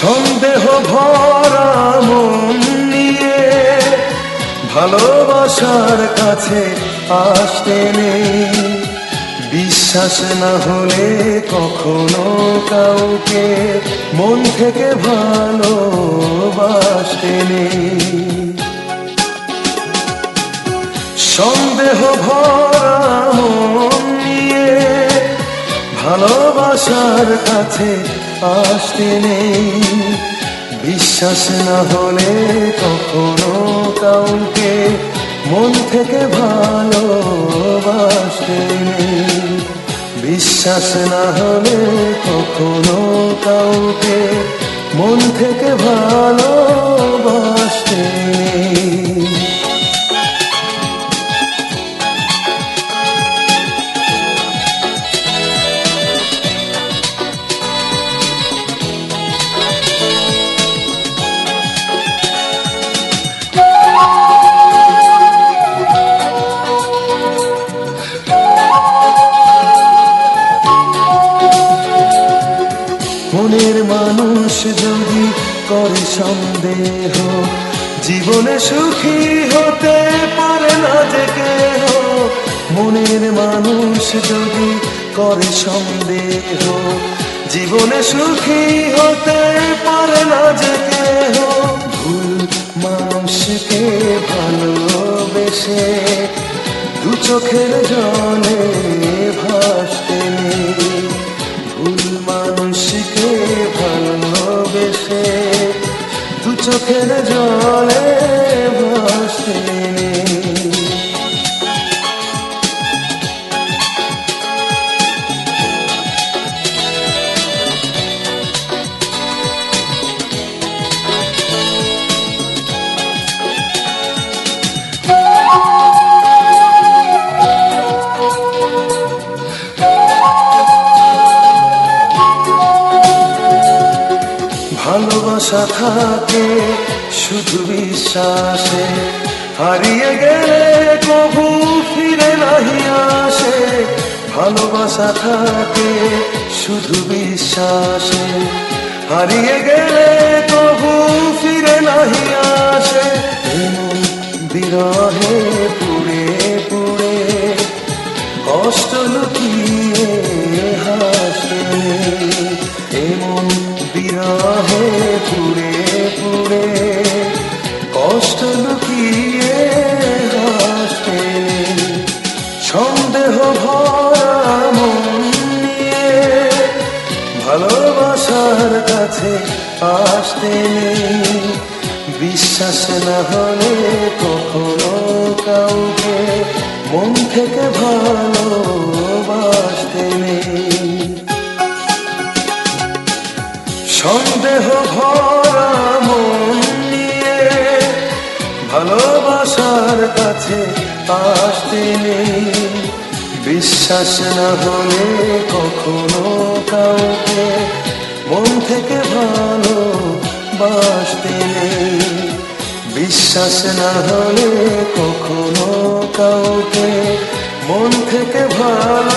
সন্দেহ ভরা মন নিয়ে ভালোবাসার কাছে আসতে নেই। বিশ্বাস না হলে কখনো কাউকে মন থেকে ভালোবাসতে নেই। সন্দেহ ভরা মন নিয়ে ভালোবাসার কাছে আসতে নেই। বিশ্বাস না হলে কখনো কাউকে মন থেকে ভালোবাসতে নেই। বিশ্বাস না হলে কখনো কাউকে মন থেকে ভালোবাসতে মানুষ যদি করে সন্দেহ, জীবনে সুখী হতে পারে না যে কেহ। মনের মানুষ যদি করে সন্দেহ, জীবনে সুখী হতে পারে না চোখের জলে ভালোবাসা থাকে, শুধু বিশ্বাসে। হারিয়ে গেলে কবু ফিরে নাহি আসে। ভালোবাসা থাকে, শুধু বিশ্বাসে। হারিয়ে গেলে কবু ফিরে নাহি আসে। বিরহে পুড়ে পুড়ে, কষ্ট লুকিয়ে হাসে সন্দেহ ভরা মন নিয়ে ভালোবাসার কাছে আসতে নেই। বিশ্বাস না হলে কখনো কাউকে মন থেকে ভালোবাসতে সন্দেহ ভরা মন নিয়ে ভালোবাসার কাছে আসতে বিশ্বাস না হলে কখনো কাউকে মন থেকে ভালো বাসতে নেই। বিশ্বাস না হলে কখনো কাউকে মন থেকে ভালো